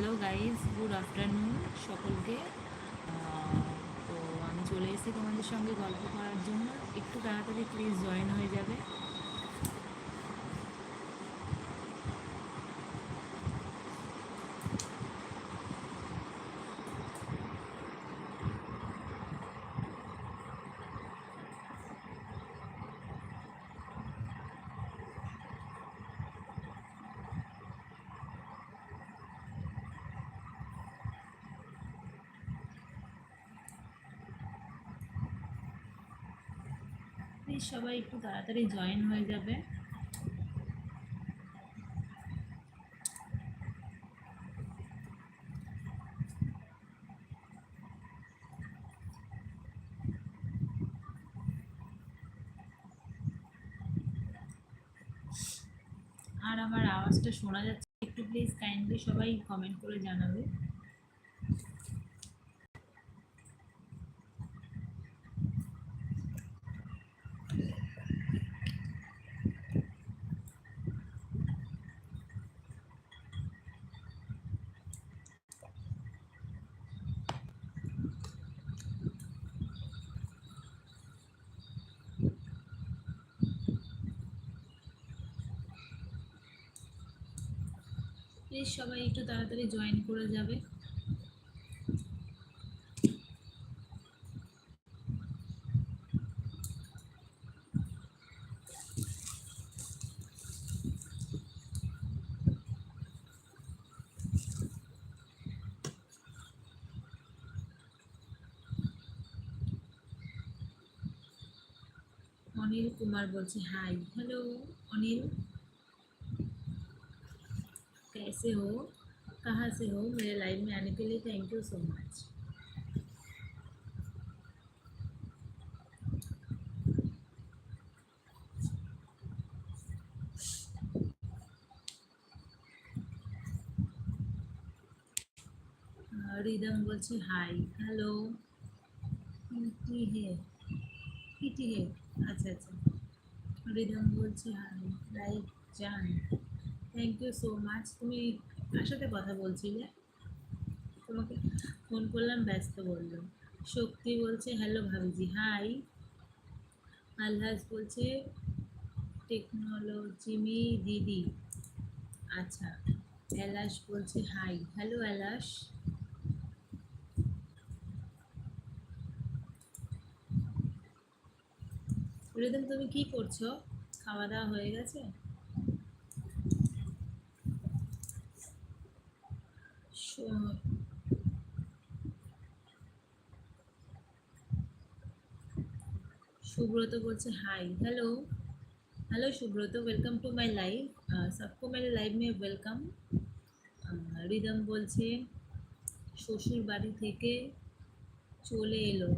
Hello guys good afternoon সকলকে। তো আমি চলে এসেছি তোমাদের সঙ্গে গল্প করার জন্য। একটু তাড়াতাড়ি প্লিজ জয়েন হয়ে যাবে। প্লিজ সবাই একটু তাড়াতাড়ি জয়েন হয়ে যাবে। আর আমার আওয়াজটা শোনা যাচ্ছে, একটু প্লিজ কাইন্ডলি সবাই কমেন্ট করে জানাবে। প্লিজ সবাই একটু তাড়াতাড়ি জয়েন করে যাবে। অনিল কুমার বলছে হাই হ্যালো অনিল। कैसे हो कहाँ से हो मेरे लाइव में आने के लिए thank you so much Rhythm বলছে হাই হ্যালো কি হে পিটি হে আচ্ছা আচ্ছা রিদম বলছে হাই লাইক জান থ্যাংক ইউ সো মাচ তুমি কার সাথে কথা বলছিলে? তোমাকে ফোন করলাম, ব্যস্ত বলল শক্তি বলছে হ্যালো ভাবিজি হাই আলহাজ বলছে টেকনোলজিমি দিদি। আচ্ছা এলাশ বলছে হাই হ্যালো এলাশ রিদম, তুমি কি করছ? খাওয়া দাওয়া হয়ে গেছে? সুব্রত বলছে hi hello hello Subrata welcome to my live सबको मेरे লাইভ মে ওয়েলকাম রিদম বলছে, শ্বশুর বাড়ি থেকে চলে এলো।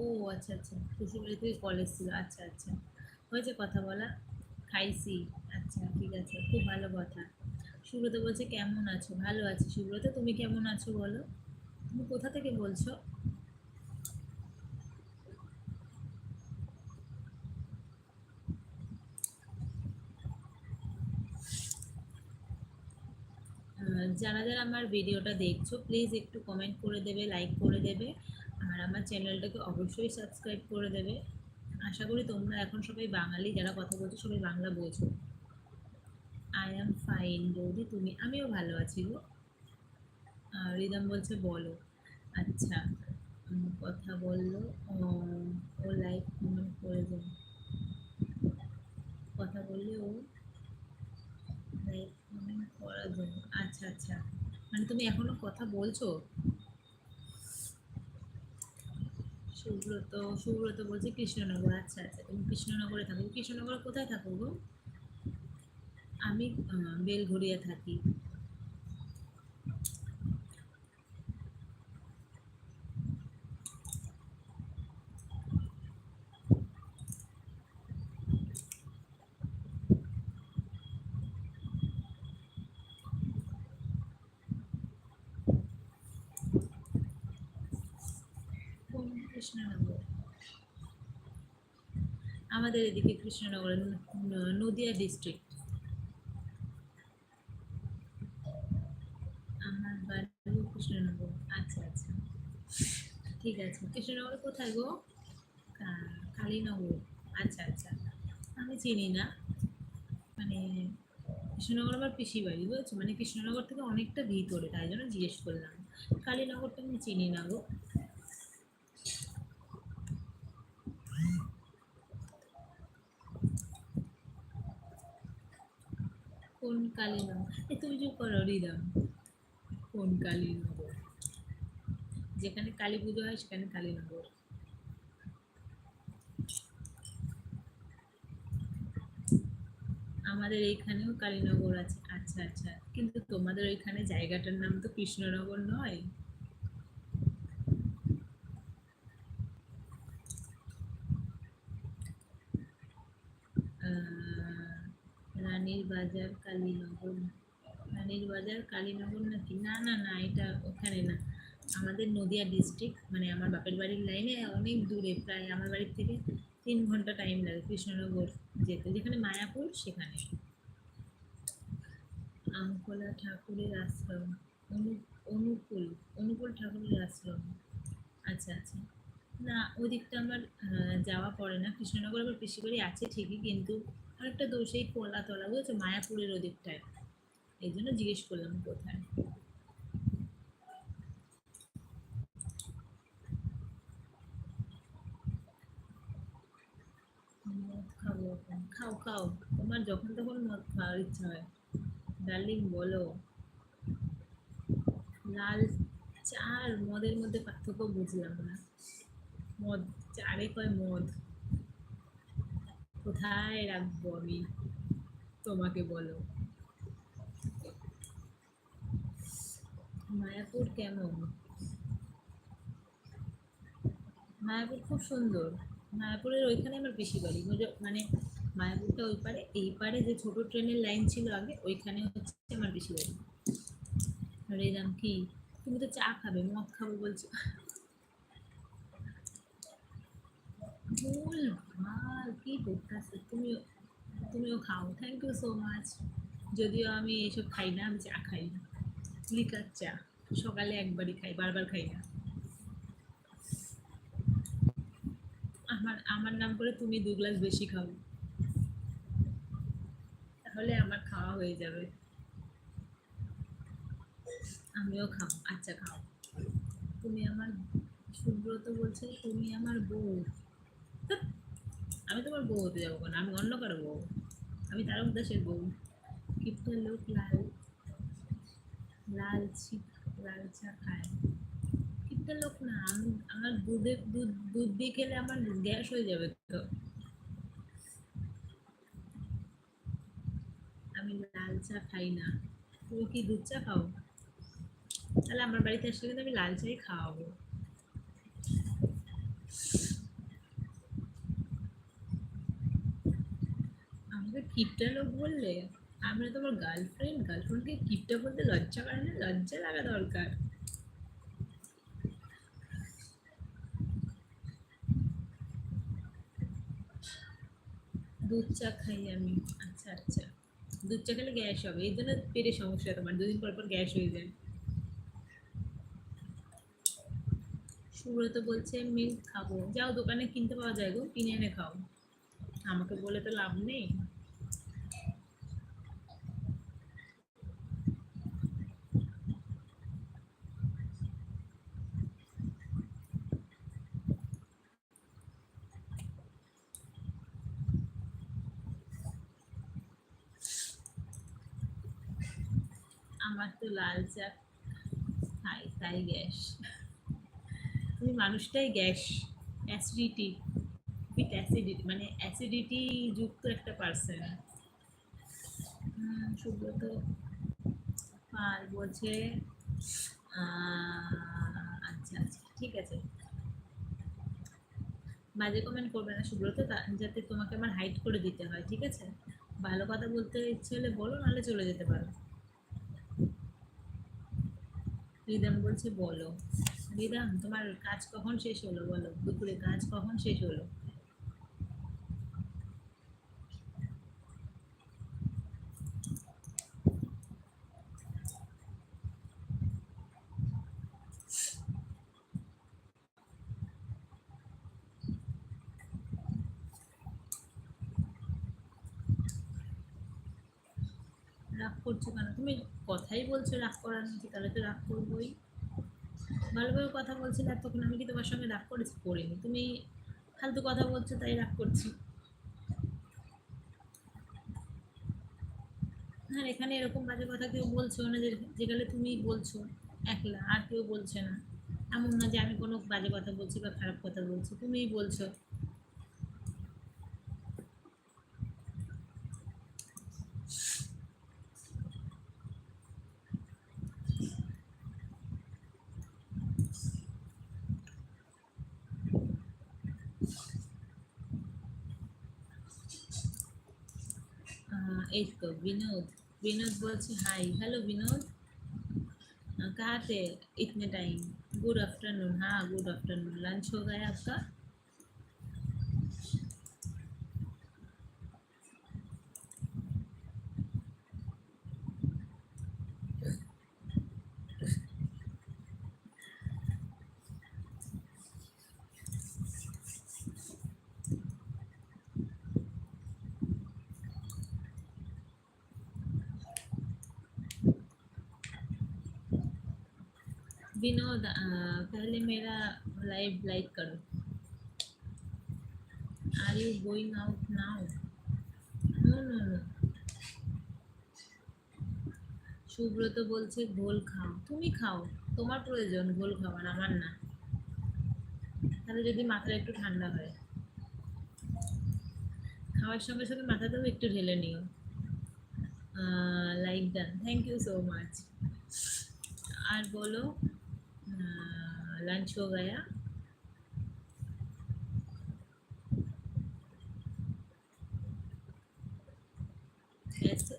ও আচ্ছা আচ্ছা শ্বশুর বাড়ি থেকে কলেজ ছিল আচ্ছা আচ্ছা হয়েছে কথা বলা, খাইছি আচ্ছা ঠিক আছে, খুব ভালো কথা। সুব্রত বলছে, কেমন আছো? ভালো আছি। সুব্রত, তুমি কেমন আছো বলো? তুমি কোথা থেকে বলছো? যারা যারা আমার ভিডিওটা দেখছ প্লিজ একটু কমেন্ট করে দেবে লাইক করে দেবে, আর আমার চ্যানেলটাকে অবশ্যই সাবস্ক্রাইব করে দেবে। আশা করি তোমরা এখন সবাই বাঙালি, যারা কথা বলছো সবাই বাংলা বোঝো। ফাইন বৌদি তুমি আমিও ভালো আছি গো। রিদম বলছে বলো। আচ্ছা কথা বলল ও, লাইক কমেন্ট করে দেবে। কথা বললে ও করার জন্য আচ্ছা আচ্ছা। মানে তুমি এখনও কথা বলছো? সুব্রত সুব্রত বলছে কৃষ্ণনগর। আচ্ছা আচ্ছা। তুমি কৃষ্ণনগরে থাকো। কৃষ্ণনগরে কোথায় থাকো গো? আমি আহ, বেলঘড়িয়া থাকি। কৃষ্ণনগর। আমাদের এদিকে কৃষ্ণনগর নদিয়া ডিস্ট্রিক্ট। ঠিক আছে। কৃষ্ণনগর কোথায় গো? কালীনগর। আচ্ছা আচ্ছা। আমি চিনি না। মানে কৃষ্ণনগর আমার পিসি বাড়ি বুঝেছ? মানে কৃষ্ণনগর থেকে অনেকটা ভিতরে, তাই জন্য জিজ্ঞেস করলাম। কালীনগরটা আমি চিনি না গো। কোন কালীনগর? এই তুমি চুপ করো রিদম কোন কালীনগর? যেখানে কালী পুজো হয় সেখানে কালীনগর আমাদের এইখানেও কালীনগর আছে। আচ্ছা আচ্ছা। কিন্তু তোমাদের ওইখানে জায়গাটার নাম তো কৃষ্ণনগর নয়। রানীর বাজার কালীনগর রানীর বাজার কালীনগর নাকি? না না না, এটা ওখানে না। আমাদের নদিয়া ডিস্ট্রিক্ট মানে আমার বাপের বাড়ির লাইনে অনেক দূরে, প্রায় আমার বাড়ির থেকে তিন ঘণ্টা টাইম লাগে কৃষ্ণনগর যেতে। যেখানে মায়াপুর, সেখানে। আঙ্কলা ঠাকুরের আশ্রম, অনু, অনুকূল অনুকূল ঠাকুরের আশ্রম। আচ্ছা আচ্ছা। না ওই দিকটা আমার যাওয়া পড়ে না। কৃষ্ণনগর আবার পিসি বাড়ি আছে ঠিকই, কিন্তু অনেকটা দূর সেই কলা তলা বুঝেছ? মায়াপুরের ওদিকটায়। এই জন্য জিজ্ঞেস করলাম কোথায়। মদ খাও খাও। তোমার যখন তখন মদ খাওয়ার ইচ্ছা হয়। ডার্লিং, বলো। লাল চা আর মদের মধ্যে পার্থক্য বুঝলাম না। মদ, চারে কয় মদ? কোথায় রাখব আমি? তোমাকে বলো। মায়াপুর কেমন? মায়াপুর খুব সুন্দর। মায়াপুরের ওইখানে আমার বেশি বাড়ি। মানে মায়াপুরটা ওই পারে। এই পারে যে ছোট ট্রেনের লাইন ছিল আগে, ওইখানে হচ্ছে আমার বেশি বাড়ি। রেদাম কি? তুমি তো চা খাবে, মদ খাব বলছো। ভুল, ভালো, কি করতেছে? তুমিও তুমিও খাও। থ্যাংক ইউ সো মাচ যদিও আমি এসব খাই না, আমি চা খাই না। লিকার চা। সকালে একবারই খাই, বারবার খাই না। আমার আমার নাম করে তুমি দু গ্লাস বেশি খাও। তাহলে আমার খাওয়া হয়ে যাবে। আমিও খাও আচ্ছা খাও। তুমি আমার, সুব্রত বলছে তুমি আমার বউ। আমি তোমার বউ হতে যাব কেন? আমি অন্য কারও বউ। আমি তারক দাসের বউ। কিপটা লোক লাল লাল ছি লাল চা খায়। কিপটা লোক না, আমি, আমার দুধে, দুধ দুধ দিয়ে খেলে আমার গ্যাস হয়ে যাবে তো। আমি লাল চা খাই না। তুমি কি দুধ চা খাও? তাহলে আমার বাড়িতে আসলে কিন্তু আমি লাল চাই খাওয়াবো। আমাকে কিপটা লোক বললে, আমরা তোমার গার্লফ্রেন্ড গার্লফ্রেন্ডকে কিপটা বলতে লজ্জা করে না? লজ্জা লাগা দরকার। দুধ চা খাই আমি। আচ্ছা আচ্ছা। দুধ চা খেলে গ্যাস হবে। এই জন্য পেটে সমস্যা তোমার। দুদিন পর পর গ্যাস হয়ে যায়। সুব্রত বলছে, মিল্ক খাব। যাও দোকানে কিনতে পাওয়া যায় গো। কিনে এনে খাও। আমাকে বলে তো লাভ নেই। আমার তো লাল চা খাই, তাই গ্যাস। তুমি মানুষটাই গ্যাস অ্যাসিডিটি উইথ অ্যাসিডিটি মানে অ্যাসিডিটি যুক্ত একটা পার্সন সুব্রত পাল বলছে আচ্ছা আচ্ছা ঠিক আছে। বাজে কমেন্ট করবে না সুব্রত যাতে তোমাকে আমার হাইট করে দিতে হয়, ঠিক আছে? ভালো কথা বলতে ইচ্ছে হলে বলো, নাহলে চলে যেতে পারো। রিদাম বলছে, বলো। রিদাম, তোমার কাজ কখন শেষ হলো বলো? দুপুরে কাজ কখন শেষ হলো? করছ কেন? তুমি কথাই বলছো রাগ করার মতো তাহলে তো রাগ করবোই। ভালোভাবে কথা বলছিলে আর তখন আমি কি তোমার সঙ্গে রাগ করেছি? করিনি। তুমি ফালতু কথা বলছো, তাই রাগ করছি। হ্যাঁ এখানে এরকম বাজে কথা কেউ বলছো না, যে যেখানে তুমি বলছো, একলা, আর কেউ বলছে না। এমন না যে আমি কোনো বাজে কথা বলছি বা খারাপ কথা বলছি, তুমিই বলছো। এই তো বিনোদ বিনোদ বলছে হাই হ্যালো বিনোদ कहाँ थे इतने टाइम गुड आफ्टरनून हाँ गुड आफ्टरनून लंच हो गया आपका विनोद अ, पहले मेरा लाइव लाइक करो are you going out now no no no Subrata বলছে ঘোল খাও তুমি খাও তোমার প্রয়োজন ঘোল খাওয়ার আমার না তাহলে যদি মাথা একটু ঠান্ডা হয় খাওয়ার সঙ্গে সঙ্গে মাথাতেও একটু ঢেলে নিও like done thank you so much আর বলো लंच हो गया ऐसे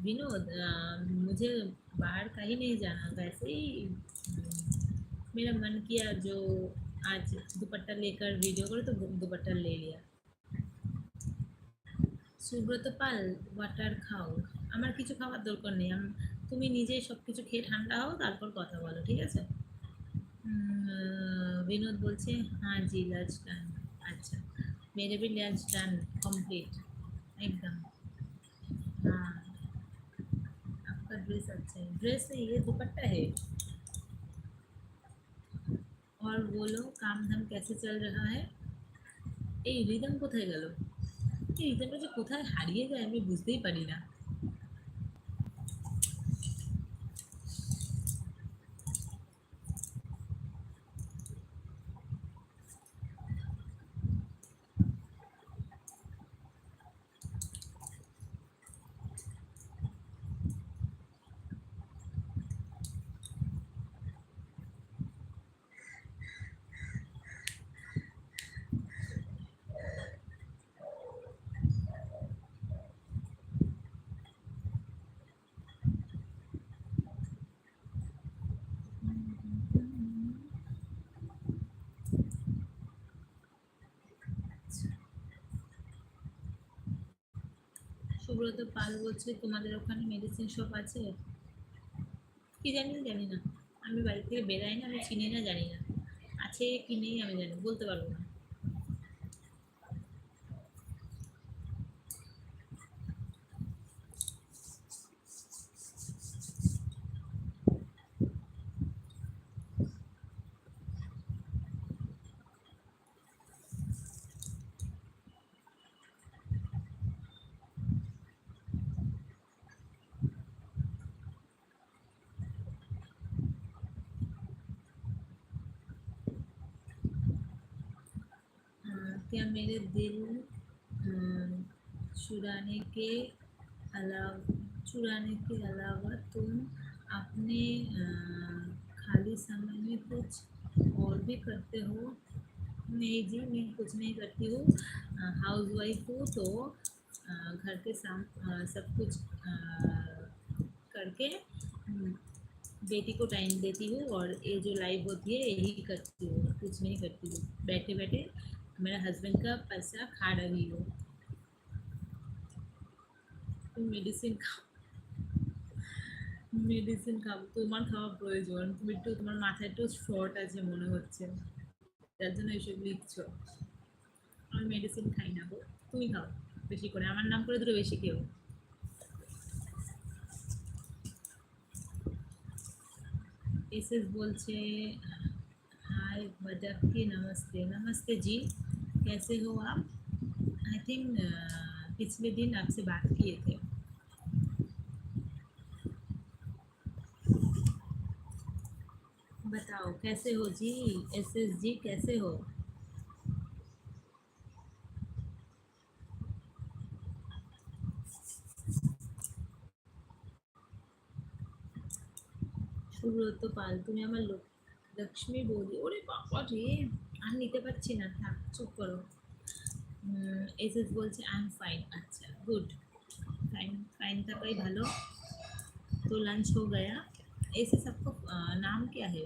विनोद अ, मुझे बाहर कहीं नहीं जाना वैसे ही अम, मेरा मन किया जो आज दुपट्टा लेकर वीडियो करो तो दुपट्टा ले लिया সুব্রত পাল ওয়াটার খাও আমার কিছু খাওয়ার দরকার নেই আম- তুমি নিজেই সব কিছু খেয়ে ঠান্ডা হও তারপর কথা বলো ঠিক আছে विनोद बोल से हाँ जी, लंच टाइम अच्छा मेरे भी लंच टाइम कंप्लीट एकदम। हाँ आपका ड्रेस अच्छा है। ड्रेस है ये, दुपट्टा है। और बोलो काम धाम कैसे चल रहा है? এই রিদম কোথায় গেল এই রিদমটা যে কোথায় হারিয়ে যায় बुझते ही পারি না সুব্রত পাল বলছে, তোমাদের ওখানে মেডিসিন শপ আছে? কি জানি জানি না। আমি বাড়ি থেকে বেরাই না, আমি চিনি না, জানি না। আছে কি নেই আমি জানি, বলতে পারব না। क्या मेरे दिल चुराने के अलावा, चुराने के अलावा तुम अपने खाली समय में कुछ और भी करते हो? नहीं जी, मैं कुछ नहीं करती हूँ। हाउस वाइफ हूँ तो घर के साम सब कुछ करके बेटी को टाइम देती हूँ और ये जो लाइफ होती है, यही करती हूँ। कुछ नहीं करती हूँ। बैठे बैठे मेरे हस्बैंड का पैसा खा रही हो। তুমি মেডিসিন খাও মেডিসিন খাব তোমার খাওয়া প্রয়োজন। তুমি একটু তোমার মাথায় একটু শর্ট আছে মনে হচ্ছে। যার জন্য এইসব লিখছ। আমি মেডিসিন খাই না গো। তুমি খাও, বেশি করে। আমার নাম করে ধরো বেশি খেও এস বলছে हाय बजक की नमस्ते नमस्ते जी कैसे हो आप आई थिंक पिछले दिन आपसे बात किए थे बताओ कैसे हो जी एस एस जी कैसे हो সুব্রত পাল তুমি আমার লোক লক্ষ্মী বৌদি ওরে বাবা রে আর নিতে পারছি না থাক চুপ করো এস এস বলছে আই এম ফাইন अच्छा गुड फाइन फाइन থাকাই ভালো तो लंच हो गया ऐसे सबको अ, नाम क्या है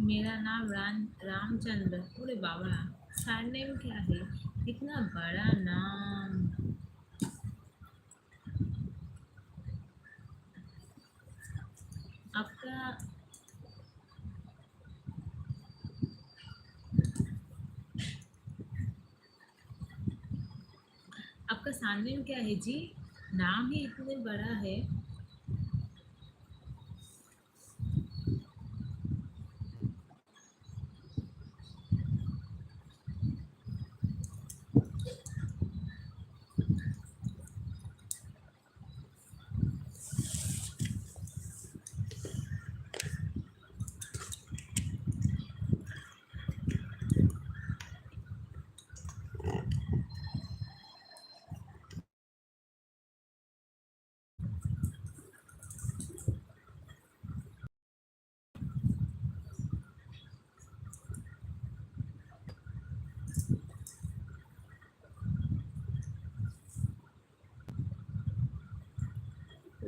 मेरा नाम राम रामचंद्र अरे बाबा सरनेम क्या है? इतना बड़ा नाम। आपका आपका सरनेम क्या है जी? नाम ही इतने बड़ा है।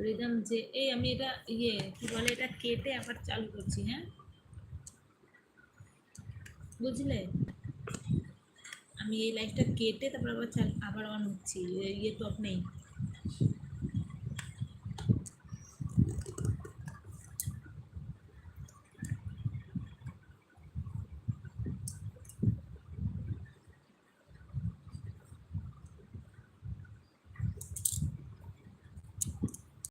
রিদম যে, এই আমি এটা ইয়ে কি বলে, এটা কেটে আবার চালু করছি হ্যাঁ? বুঝলে? আমি এই লাইফটা কেটে তারপর আবার আবার অন হচ্ছি ইয়ে তো নেই।